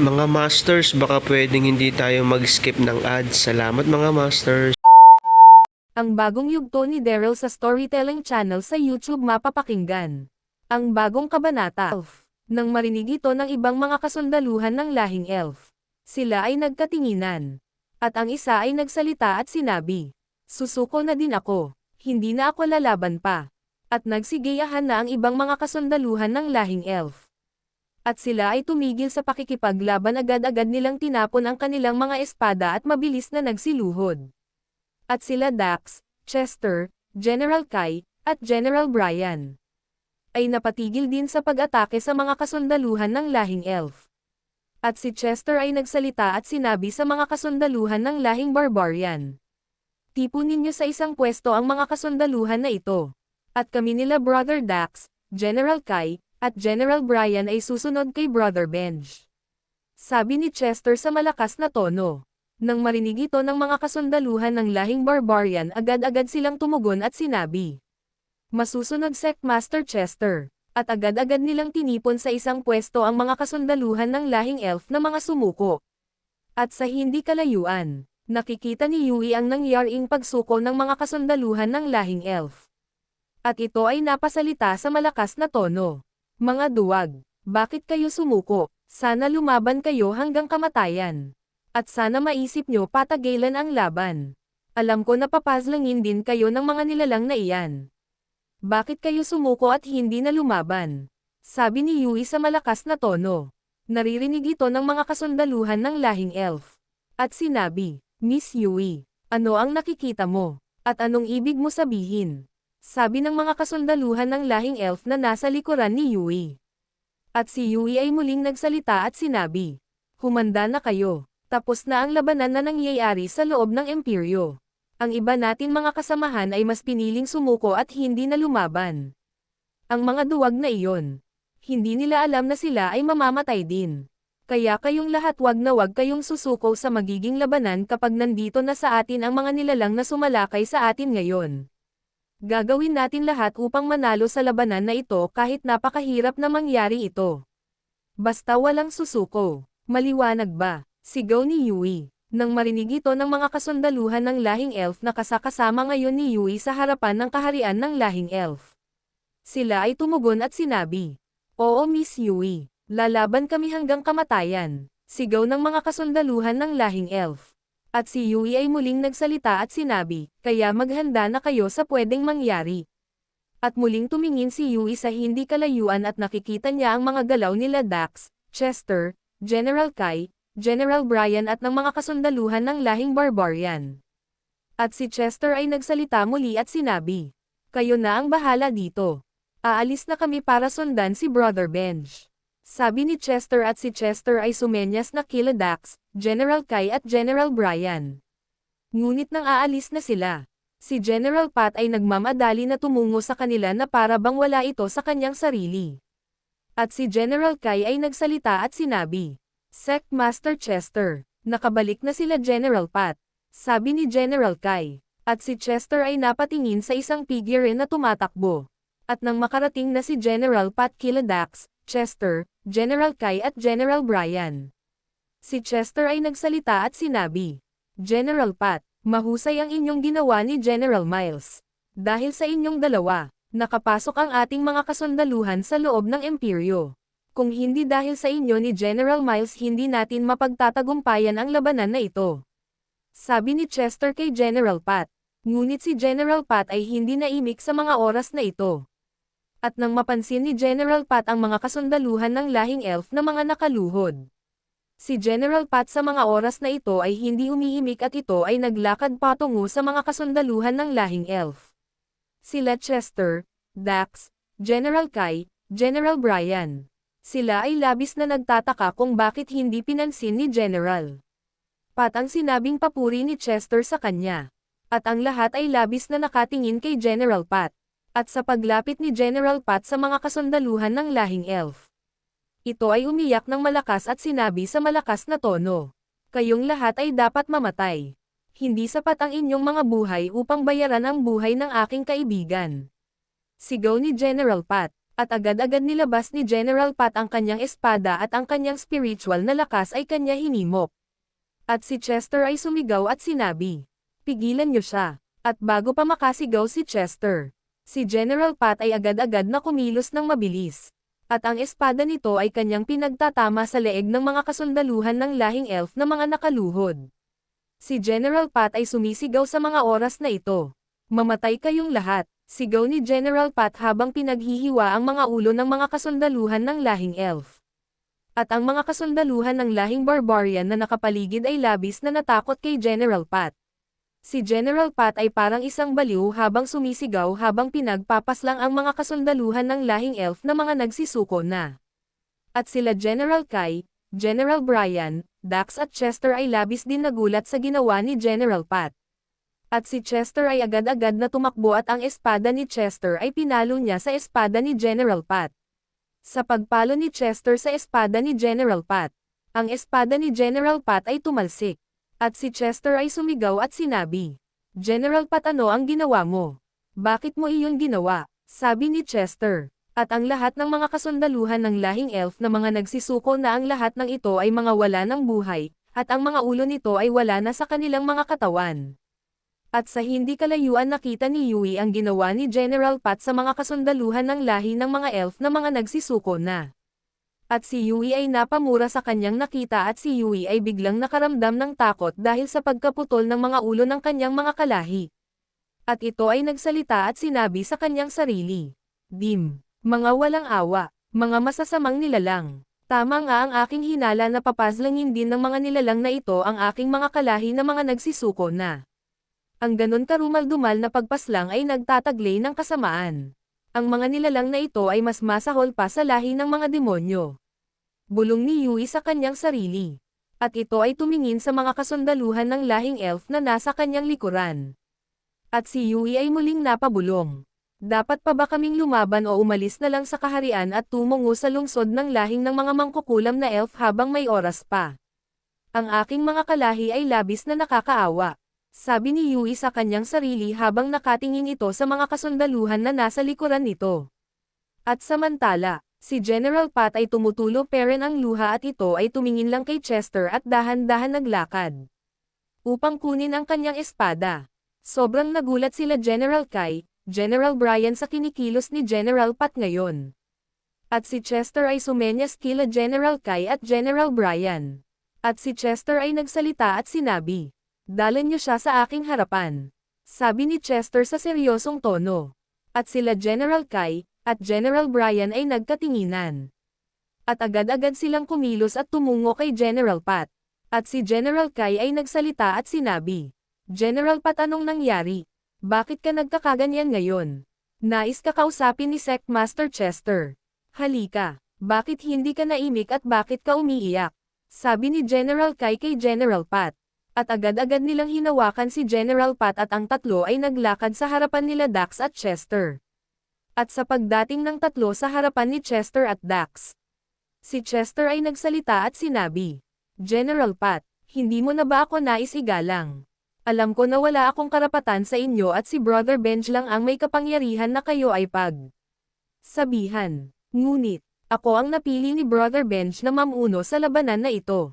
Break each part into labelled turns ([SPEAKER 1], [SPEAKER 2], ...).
[SPEAKER 1] Mga Masters, baka pwedeng hindi tayo mag-skip ng ads. Salamat mga Masters.
[SPEAKER 2] Ang bagong yugto ni Daryl sa storytelling channel sa YouTube mapapakinggan. Ang bagong kabanata. Elf. Nang marinig ito ng ibang mga kasundaluhan ng lahing elf. Sila ay nagkatinginan. At ang isa ay nagsalita at sinabi, Susuko na din ako. Hindi na ako lalaban pa. At nagsigayahan na ang ibang mga kasundaluhan ng lahing elf. At sila ay tumigil sa pakikipaglaban agad-agad nilang tinapon ang kanilang mga espada at mabilis na nagsiluhod. At sila Dax, Chester, General Kai, at General Brian ay napatigil din sa pag-atake sa mga kasundaluhan ng lahing elf. At si Chester ay nagsalita at sinabi sa mga kasundaluhan ng lahing barbarian. Tipon ninyo sa isang pwesto ang mga kasundaluhan na ito. At kami nila Brother Dax, General Kai, at General Brian ay susunod kay Brother Benj. Sabi ni Chester sa malakas na tono. Nang marinig ito ng mga kasundaluhan ng lahing barbarian agad-agad silang tumugon at sinabi. Masusunod Sect Master Chester. At agad-agad nilang tinipon sa isang pwesto ang mga kasundaluhan ng lahing elf na mga sumuko. At sa hindi kalayuan, nakikita ni Yui ang nangyaring pagsuko ng mga kasundaluhan ng lahing elf. At ito ay napasalita sa malakas na tono. Mga duwag, bakit kayo sumuko? Sana lumaban kayo hanggang kamatayan. At sana maisip nyo patagalan ang laban. Alam ko na papazlangin din kayo ng mga nilalang na iyan. Bakit kayo sumuko at hindi na lumaban? Sabi ni Yui sa malakas na tono. Naririnig ito ng mga kasundaluhan ng lahing elf. At sinabi, Miss Yui, ano ang nakikita mo? At anong ibig mo sabihin? Sabi ng mga kasundaluhan ng lahing elf na nasa likuran ni Yui. At si Yui ay muling nagsalita at sinabi, Humanda na kayo. Tapos na ang labanan na nangyayari sa loob ng imperyo. Ang iba natin mga kasamahan ay mas piniling sumuko at hindi na lumaban. Ang mga duwag na iyon. Hindi nila alam na sila ay mamamatay din. Kaya kayong lahat wag na wag kayong susuko sa magiging labanan kapag nandito na sa atin ang mga nilalang na sumalakay sa atin ngayon. Gagawin natin lahat upang manalo sa labanan na ito kahit napakahirap na mangyari ito. Basta walang susuko. Maliwanag ba? Sigaw ni Yui. Nang marinig ito ng mga kasundaluhan ng lahing elf na kasakasama ngayon ni Yui sa harapan ng kaharian ng lahing elf. Sila ay tumugon at sinabi, Oo Miss Yui, lalaban kami hanggang kamatayan. Sigaw ng mga kasundaluhan ng lahing elf. At si Yui ay muling nagsalita at sinabi, kaya maghanda na kayo sa pwedeng mangyari. At muling tumingin si Yui sa hindi kalayuan at nakikita niya ang mga galaw nila Dax, Chester, General Kai, General Brian at ng mga kasundaluhan ng lahing barbarian. At si Chester ay nagsalita muli at sinabi, Kayo na ang bahala dito. Aalis na kami para sundan si Brother Benj. Sabi ni Chester at si Chester ay sumenyas na kila Dax, General Kai at General Brian. Ngunit nang aalis na sila, si General Pat ay nagmamadali na tumungo sa kanila na para bang wala ito sa kanyang sarili. At si General Kai ay nagsalita at sinabi, Sect Master Chester, nakabalik na sila General Pat. Sabi ni General Kai. At si Chester ay napatingin sa isang figure na tumatakbo. At nang makarating na si General Pat kila Dax, Chester, General Kai at General Brian. Si Chester ay nagsalita at sinabi, General Pat, mahusay ang inyong ginawa ni General Miles. Dahil sa inyong dalawa, nakapasok ang ating mga kasundaluhan sa loob ng imperyo. Kung hindi dahil sa inyo ni General Miles hindi natin mapagtatagumpayan ang labanan na ito. Sabi ni Chester kay General Pat. Ngunit si General Pat ay hindi naimik sa mga oras na ito. At nang mapansin ni General Pat ang mga kasundaluhan ng lahing elf na mga nakaluhod. Si General Pat sa mga oras na ito ay hindi umiimik at ito ay naglakad patungo sa mga kasundaluhan ng lahing elf. Sila Chester, Dax, General Kai, General Brian. Sila ay labis na nagtataka kung bakit hindi pinansin ni General. Pat ang sinabing papuri ni Chester sa kanya. At ang lahat ay labis na nakatingin kay General Pat. At sa paglapit ni General Pat sa mga kasundaluhan ng lahing elf. Ito ay umiyak ng malakas at sinabi sa malakas na tono. Kayong lahat ay dapat mamatay. Hindi sapat ang inyong mga buhay upang bayaran ang buhay ng aking kaibigan. Sigaw ni General Pat, at agad-agad nilabas ni General Pat ang kanyang espada at ang kanyang spiritual na lakas ay kanya hinimok. At si Chester ay sumigaw at sinabi, Pigilan niyo siya. At bago pa makasigaw si Chester, si General Pat ay agad-agad na kumilos ng mabilis. At ang espada nito ay kanyang pinagtatama sa leeg ng mga kasundaluhan ng lahing elf na mga nakaluhod. Si General Pat ay sumisigaw sa mga oras na ito. Mamatay kayong lahat, sigaw ni General Pat habang pinaghihiwa ang mga ulo ng mga kasundaluhan ng lahing elf. At ang mga kasundaluhan ng lahing barbarian na nakapaligid ay labis na natakot kay General Pat. Si General Pat ay parang isang baliw habang sumisigaw habang pinagpapaslang ang mga kasundaluhan ng lahing elf na mga nagsisuko na. At sila General Kai, General Brian, Dax at Chester ay labis din nagulat sa ginawa ni General Pat. At si Chester ay agad-agad na tumakbo at ang espada ni Chester ay pinalo niya sa espada ni General Pat. Sa pagpalo ni Chester sa espada ni General Pat, ang espada ni General Pat ay tumalsik. At si Chester ay sumigaw at sinabi, General Pat ano ang ginawa mo? Bakit mo iyon ginawa? Sabi ni Chester. At ang lahat ng mga kasundaluhan ng lahing elf na mga nagsisuko na ang lahat ng ito ay mga wala ng buhay, at ang mga ulo nito ay wala na sa kanilang mga katawan. At sa hindi kalayuan nakita ni Yui ang ginawa ni General Pat sa mga kasundaluhan ng lahi ng mga elf na mga nagsisuko na. At si Yui ay napamura sa kanyang nakita at si Yui ay biglang nakaramdam ng takot dahil sa pagkaputol ng mga ulo ng kanyang mga kalahi. At ito ay nagsalita at sinabi sa kanyang sarili. Dim, mga walang awa, mga masasamang nilalang. Tama nga ang aking hinala na papaslangin din ng mga nilalang na ito ang aking mga kalahi na mga nagsisuko na. Ang ganon karumal-dumal na pagpaslang ay nagtataglay ng kasamaan. Ang mga nilalang na ito ay mas masahol pa sa lahi ng mga demonyo. Bulong ni Yui sa kanyang sarili. At ito ay tumingin sa mga kasundaluhan ng lahing elf na nasa kanyang likuran. At si Yui ay muling napabulong. Dapat pa ba kaming lumaban o umalis na lang sa kaharian at tumungo sa lungsod ng lahing ng mga mangkukulam na elf habang may oras pa? Ang aking mga kalahi ay labis na nakakaawa. Sabi ni Yui sa kanyang sarili habang nakatingin ito sa mga kasundaluhan na nasa likuran nito. At samantala, si General Pat ay tumutulo peren ang luha at ito ay tumingin lang kay Chester at dahan-dahan naglakad. Upang kunin ang kanyang espada. Sobrang nagulat sila General Kai, General Brian sa kinikilos ni General Pat ngayon. At si Chester ay sumenyas kila General Kai at General Brian. At si Chester ay nagsalita at sinabi, Dalan niyo siya sa aking harapan. Sabi ni Chester sa seryosong tono. At sila General Kai, at General Brian ay nagkatinginan. At agad-agad silang kumilos at tumungo kay General Pat. At si General Kai ay nagsalita at sinabi, General Pat anong nangyari? Bakit ka nagkakaganyan ngayon? Nais ka kausapin ni Sect Master Chester. Halika, bakit hindi ka naimik at bakit ka umiiyak? Sabi ni General Kai kay General Pat. At agad-agad nilang hinawakan si General Pat at ang tatlo ay naglakad sa harapan nila Dax at Chester. At sa pagdating ng tatlo sa harapan ni Chester at Dax, si Chester ay nagsalita at sinabi, General Pat, hindi mo na ba ako nais igalang? Alam ko na wala akong karapatan sa inyo at si Brother Benj lang ang may kapangyarihan na kayo ay pag. Sabihan. Ngunit, ako ang napili ni Brother Benj na mamuno sa labanan na ito.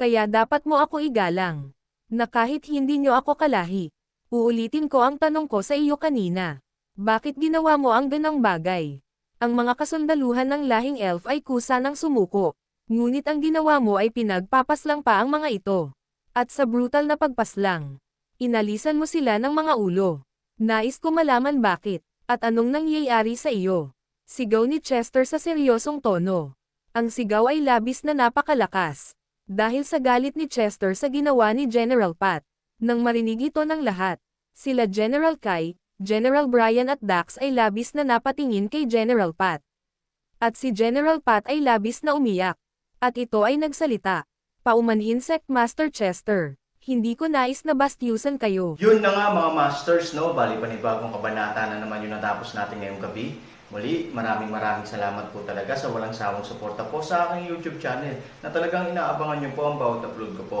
[SPEAKER 2] Kaya dapat mo ako igalang. Na kahit hindi nyo ako kalahi. Uulitin ko ang tanong ko sa iyo kanina. Bakit ginawa mo ang ganang bagay? Ang mga kasundaluhan ng lahing elf ay kusa ng sumuko. Ngunit ang ginawa mo ay pinagpapaslang pa ang mga ito. At sa brutal na pagpaslang, inalisan mo sila ng mga ulo. Nais ko malaman bakit, at anong nangyayari sa iyo. Sigaw ni Chester sa seryosong tono. Ang sigaw ay labis na napakalakas. Dahil sa galit ni Chester sa ginawa ni General Pat. Nang marinig ito ng lahat, sila General Kai, General Brian at Dax ay labis na napatingin kay General Pat. At si General Pat ay labis na umiyak. At ito ay nagsalita. Paumanhin Sect Master Chester. Hindi ko nais na bastyusan kayo.
[SPEAKER 3] Yun na nga mga masters, no? Bali panibagong kabanata na naman yung natapos natin ngayong gabi. Muli, maraming maraming salamat po talaga sa walang sawang suporta po sa aking YouTube channel na talagang inaabangan nyo po ang bawat upload ko po.